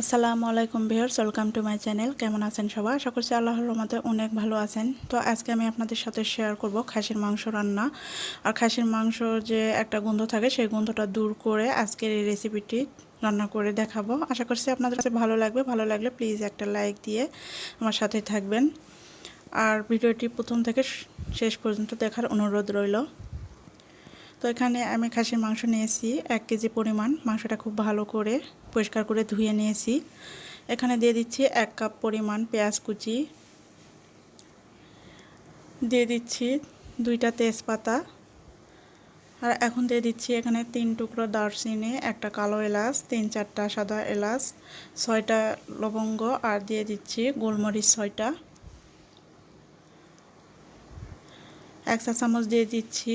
আসসালামু আলাইকুম viewers, welcome to my channel. কেমন আছেন সবাই? আশা করছি আল্লাহর রহমতে অনেক ভালো আছেন। তো আজকে আমি আপনাদের সাথে শেয়ার করব খাসির মাংস রান্না। আর খাসির মাংস যে একটা গন্ধ থাকে, সেই গন্ধটা দূর করে আজকের এই রেসিপিটি রান্না করে দেখাবো। আশা করছি আপনাদের কাছে ভালো লাগবে। ভালো লাগলে প্লিজ একটা লাইক দিয়ে আমার সাথে থাকবেন। আর ভিডিওটি প্রথম থেকে শেষ পর্যন্ত দেখার অনুরোধ রইল। তো এখানে আমি খাসির মাংস নিয়েছি এক কেজি পরিমাণ। মাংসটা খুব ভালো করে পরিষ্কার করে ধুয়ে নিয়েছি। এখানে দিয়ে দিচ্ছি এক কাপ পরিমাণ পেঁয়াজ কুচি। দিয়ে দিচ্ছি দুইটা তেজপাতা। আর এখন দিয়ে দিচ্ছি এখানে তিন টুকরো দারচিনি, একটা কালো এলাচ, তিন চারটা সাদা এলাচ, ছয়টা লবঙ্গ আর দিয়ে দিচ্ছি গোলমরিচ ছয়টা। এক চা চামচ দিয়ে দিচ্ছি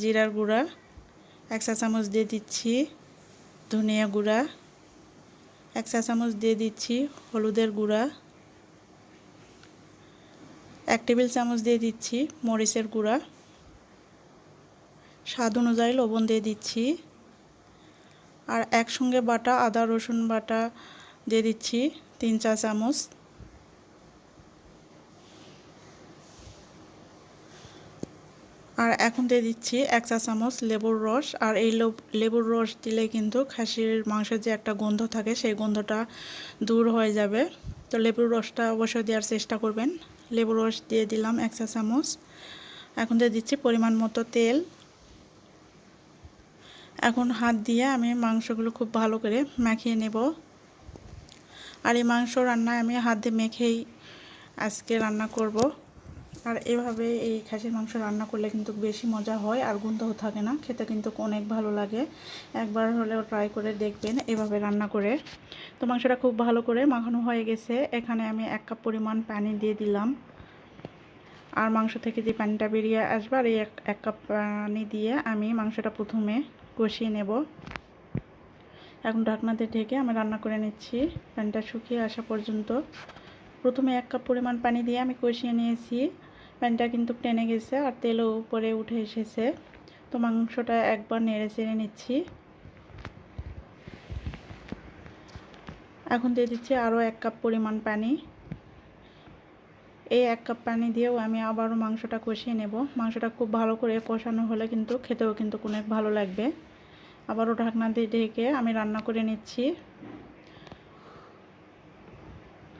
জিরার গুঁড়া, এক চা চামচ দিয়ে দিচ্ছি ধনিয়া গুঁড়া, এক চা চামচ দিয়ে দিচ্ছি হলুদের গুঁড়া, এক টেবিল চামচ দিয়ে দিচ্ছি মরিচের গুঁড়া, স্বাদ অনুযায়ী লবণ দিয়ে দিচ্ছি, আর একসঙ্গে বাটা আদা রসুন বাটা দিয়ে দিচ্ছি তিন চা চামচ। আর এখন দিয়ে দিচ্ছি এক চা চামচ লেবুর রস। আর এই লেবুর রস দিলে কিন্তু খাসির মাংসের যে একটা গন্ধ থাকে, সেই গন্ধটা দূর হয়ে যাবে। তো লেবুর রসটা অবশ্যই দেওয়ার চেষ্টা করবেন। লেবুর রস দিয়ে দিলাম এক চা চামচ। এখন দিয়ে দিচ্ছি পরিমাণ মতো তেল। এখন হাত দিয়ে আমি মাংসগুলো খুব ভালো করে মাখিয়ে নেব। আর এই মাংস রান্নায় আমি হাত দিয়ে মেখেই আজকে রান্না করব। আর এভাবে এই খাসির মাংস রান্না করলে কিন্তু বেশি মজা হয় আর গন্ধও থাকে না, খেতে কিন্তু অনেক ভালো লাগে। একবার হলেও ট্রাই করে দেখবেন এভাবে রান্না করে। তো মাংসটা খুব ভালো করে মাখানো হয়ে গেছে। এখানে আমি এক কাপ পরিমাণ পানি দিয়ে দিলাম। আর মাংস থেকে যে পানিটা বেরিয়ে আসবে, আর এই এক কাপ পানি দিয়ে আমি মাংসটা প্রথমে কষিয়ে নেব। এখন ঢাকনাতে ঢেকে আমি রান্না করে নিচ্ছি। পানিটা শুকিয়ে আসা পর্যন্ত। প্রথমে এক কাপ পরিমাণ পানি দিয়ে আমি কষিয়ে নিয়েছি। প্যানটা কিন্তু টেনে গেছে আর তেলও উপরে উঠে এসেছে। তো মাংসটা একবার নেড়ে চেড়ে নিচ্ছি। এখন দিয়ে দিচ্ছি আরও এক কাপ পরিমাণ পানি। এই এক কাপ পানি দিয়েও আমি আবারও মাংসটা কষিয়ে নেব। মাংসটা খুব ভালো করে কষানো হলে কিন্তু খেতেও কিন্তু অনেক ভালো লাগবে। আবারও ঢাকনা দিয়ে ঢেকে আমি রান্না করে নিচ্ছি।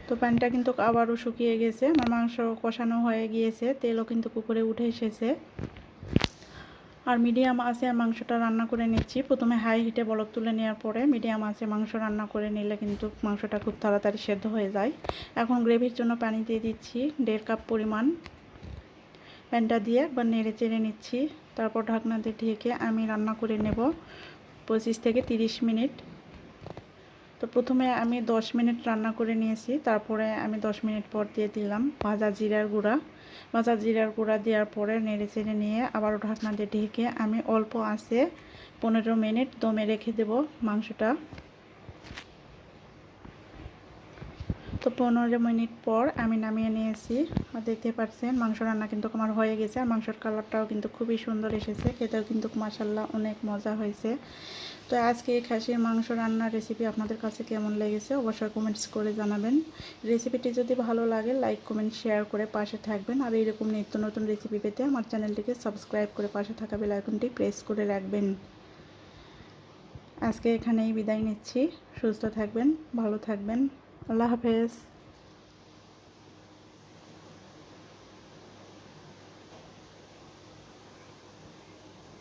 তো পানিটা কিন্তু আবারও শুকিয়ে গেছে। আমার মাংস কষানো হয়ে গিয়েছে, তেলও কিন্তু কুকুরে উঠে এসেছে। আর মিডিয়াম আছে মাংসটা রান্না করে নিচ্ছি। প্রথমে হাই হিটে বলক তুলে নেওয়ার পরে মিডিয়াম আছে মাংস রান্না করে নিলে কিন্তু মাংসটা খুব তাড়াতাড়ি সেদ্ধ হয়ে যায়। এখন গ্রেভির জন্য পানি দিয়ে দিচ্ছি দেড় কাপ পরিমাণ। প্যানটা দিয়ে একবার নেড়ে চেড়ে নিচ্ছি। তারপর ঢাকনা দিয়ে ঢেকে আমি রান্না করে নেব। পঁচিশ থেকে তিরিশ মিনিট। তো প্রথমে আমি 10 মিনিট রান্না করে নিয়েছি, তারপরে আমি 10 মিনিট পর দিয়ে দিলাম ভাজা জিরার গুঁড়া। ভাজা জিরার গুঁড়া দেওয়ার পরে নেড়ে চেড়ে নিয়ে আবারও ঢাকনা দিয়ে ঢেকে আমি অল্প আছে পনেরো মিনিট দমে রেখে দেব মাংসটা। তো পনেরো মিনিট পর আমি নামিয়ে নিয়েছি। দেখতে পাচ্ছেন মাংস রান্না কিন্তু আমার হয়ে গেছে আর মাংসের কালারটাও কিন্তু খুবই সুন্দর এসেছে, খেতেও কিন্তু মাসাল্লাহ অনেক মজা হয়েছে। তো আজকে এই খাসির মাংস রান্নার রেসিপি আপনাদের কাছে কেমন লেগেছে অবশ্যই কমেন্টস করে জানাবেন। রেসিপিটি যদি ভালো লাগে লাইক কমেন্ট শেয়ার করে পাশে থাকবেন। আর এইরকম নিত্য নতুন রেসিপি পেতে আমার চ্যানেলটিকে সাবস্ক্রাইব করে পাশে থাকা বেলাইকনটি প্রেস করে রাখবেন। আজকে এখানেই বিদায় নিচ্ছি, সুস্থ থাকবেন, ভালো থাকবেন, আল্লাহ হাফেজ।